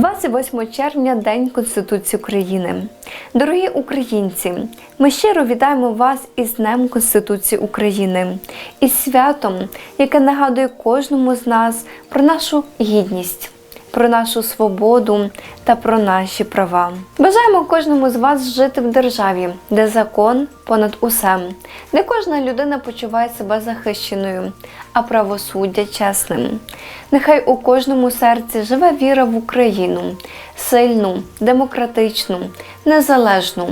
28 червня День Конституції України. Дорогі українці, ми щиро вітаємо вас із Днем Конституції України, із святом, яке нагадує кожному з нас про нашу гідність, про нашу свободу та про наші права. Бажаємо кожному з вас жити в державі, де закон понад усе, де кожна людина почуває себе захищеною, а правосуддя чесним. Нехай у кожному серці живе віра в Україну, сильну, демократичну, незалежну,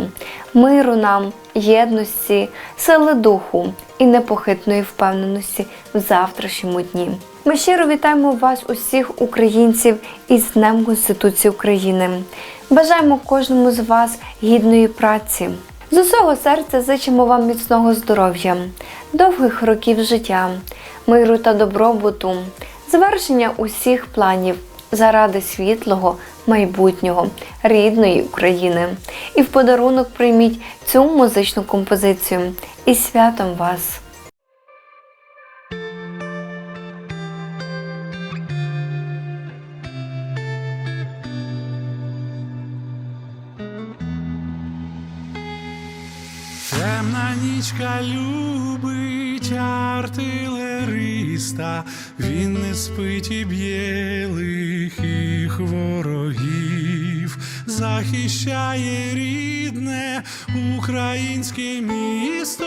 миру нам, єдності, сили духу і непохитної впевненості в завтрашньому дні. Ми щиро вітаємо вас, усіх українців, із Днем Конституції України. Бажаємо кожному з вас гідної праці. З усього серця зичимо вам міцного здоров'я, довгих років життя, миру та добробуту, завершення усіх планів заради світлого майбутнього рідної України. І в подарунок прийміть цю музичну композицію із святом вас! Темна нічка любить артилериста, він не спить і б'є лихих ворогів, захищає рідне українське місто,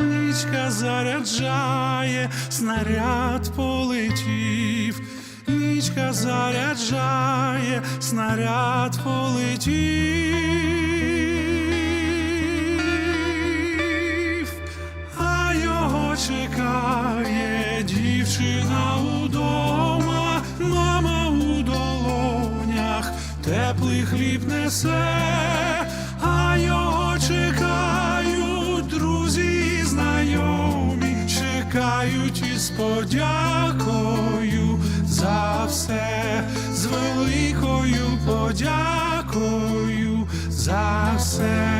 нічка заряджає, снаряд полетів, нічка заряджає, снаряд полетів, теплий несе, а його чекають друзі і знайомі, чекають із подякою за все, з великою подякою за все.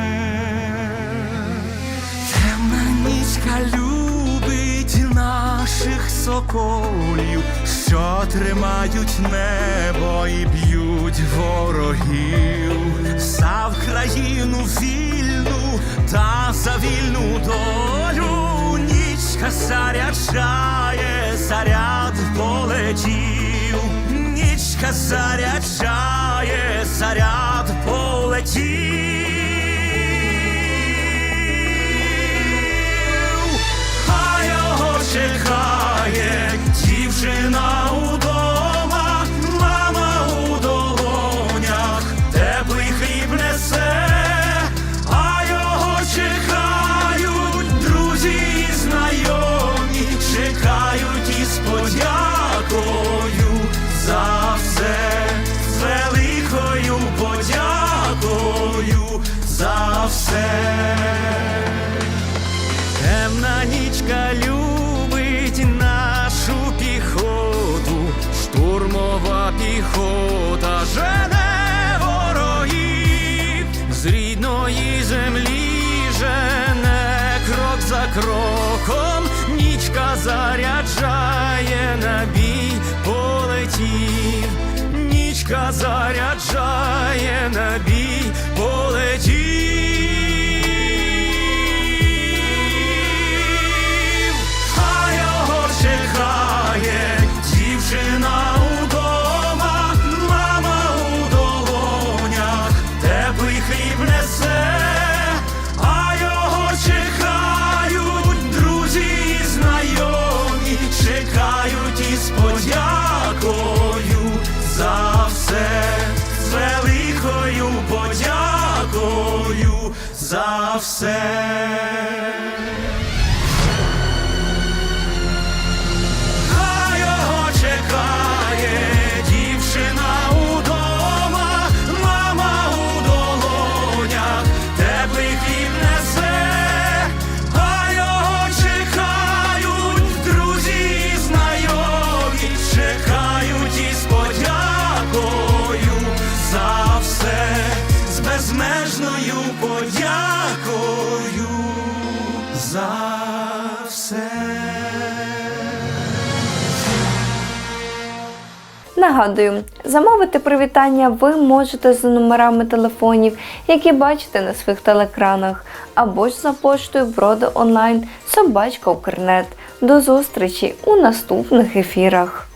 Темна нічка соколів, що тримають небо і б'ють ворогів, за Вкраїну вільну та за вільну долю. Нічка заряджає, заряд полетів, нічка заряджає, заряд полетів. Подякою за все, з великою подякою за все. Темна нічка любить нашу піхоту, штурмова піхота жене ворогів. З рідної землі жене крок за нічка заряджає на бій полетів, нічка заряджає на бій полетів. Подякою за все. Все. Нагадую, замовити привітання ви можете за номерами телефонів, які бачите на своїх телекранах, або ж за поштою броди онлайн собачка Укрнет. До зустрічі у наступних ефірах.